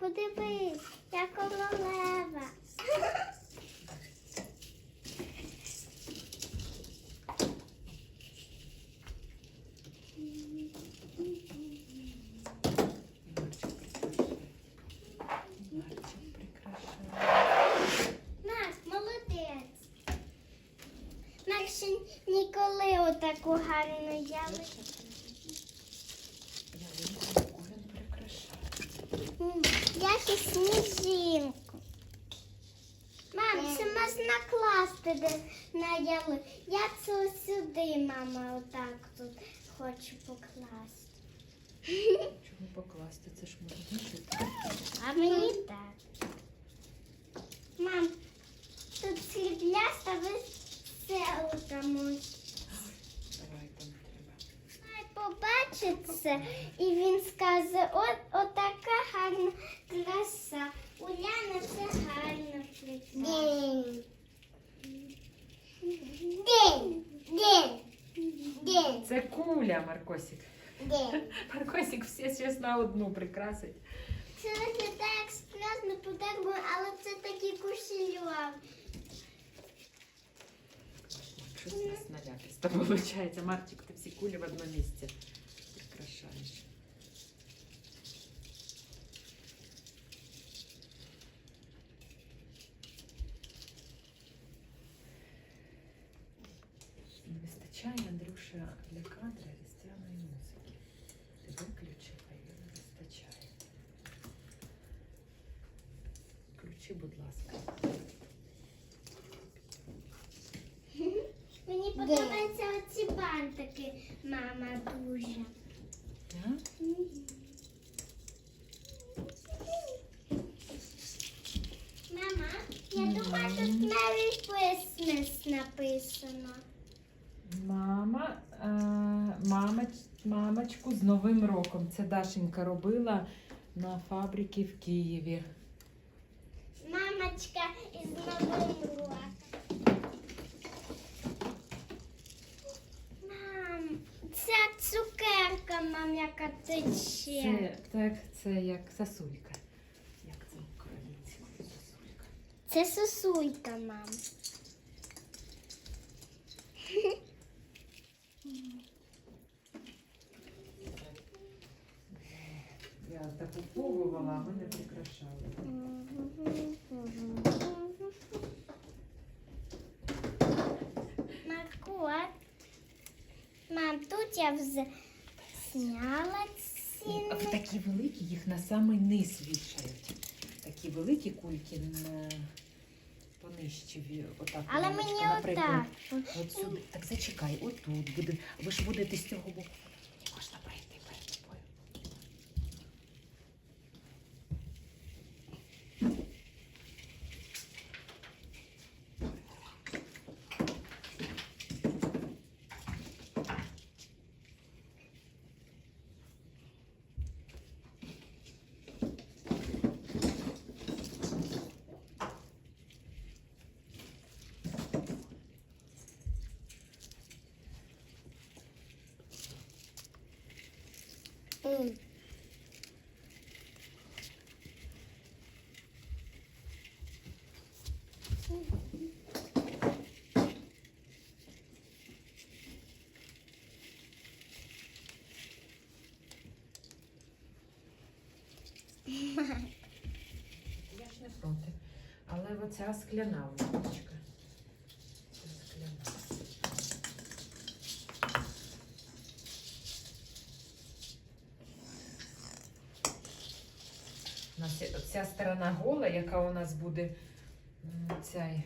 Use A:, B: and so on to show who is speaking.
A: подивись, я королева. Макс, молодець. Макс ніколи отаку гарну ялинку.
B: Ялинку яку він прикрашає.
A: М, Я ще сніжинку. Мам, це можна класти на ялинку. Я це ось сюди, мама, отак тут хочу покласти.
B: Чого покласти? Це ж можна.
A: А мені так. Мам, тут срібляста веселка може.
B: Давай там треба.
A: Має побачить і він скаже, от гарна краса. Уляна це гарно День. День. День. День.
B: Це куля, Маркосик.
A: День.
B: Маркосик все зараз на одну прикрасить.
A: Це виглядає як справжній подарунок, але це такий кошельок.
B: Щось у нас наляписто виходить. Марчик, ти всі кулі в одному місці прикрашаєш. Вистачає, Андрюша, для кадра різдвяної музики. Ти і не вистачає. Включи, будь ласка.
A: Мені подобаються оці бантики, мама, дуже.
B: Так?
A: Мама, я думаю, тут Merry Christmas написано.
B: Мама, е, мамоч, мамочку з Новим роком. Це Дашенька робила на фабриці в Києві.
A: Мамочка із Новим роком. Мам, ця цукерка, мам, яка тече.
B: Це, так, це як сосулька. Як це українською сосулька?
A: Це сосулька, мам.
B: Я так упробувала, а не прикрашали.
A: Марко, мам, тут я вже зняла
B: А в такі великі їх на самий низ вішають. Такі великі кульки на понижчі. ві- Отак,
A: Але мені отак.
B: От сюди. Так зачекай, отут буде. Ви ж будете з цього боку. Не можна пройти перед тобою.
A: М.
B: Я ж не проти. Але оця скляна вуличка. Це скляна. У ця сторона гола, яка у нас буде цей